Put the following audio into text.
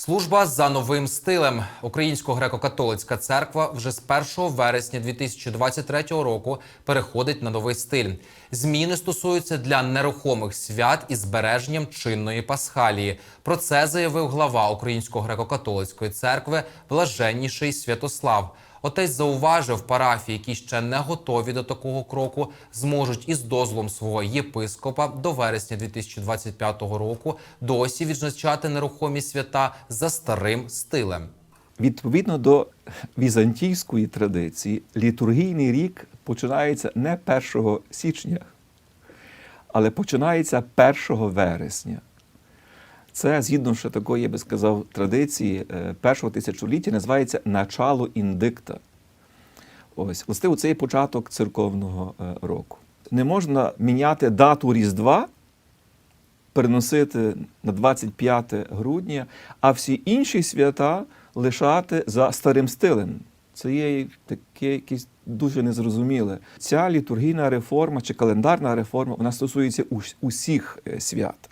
Служба за новим стилем. Українсько-греко-католицька церква вже з 1 вересня 2023 року переходить на новий стиль. Зміни стосуються для нерухомих свят із збереженням чинної пасхалії. Про це заявив глава Українсько-греко-католицької церкви Блаженніший Святослав. Отець зауважив, парафії, які ще не готові до такого кроку, зможуть із дозволом свого єпископа до вересня 2025 року досі відзначати нерухомі свята за старим стилем. Відповідно до візантійської традиції, літургійний рік починається не 1 січня, але починається 1 вересня. Це згідно ще такої, я би сказав, традиції е, першого тисячоліття називається начало індикта. Ось, властиво, це є початок церковного е, року. Не можна міняти дату Різдва, переносити на 25 грудня, а всі інші свята лишати за старим стилем. Це є таке якесь дуже незрозуміле. Ця літургійна реформа чи календарна реформа вона стосується усіх е, свят.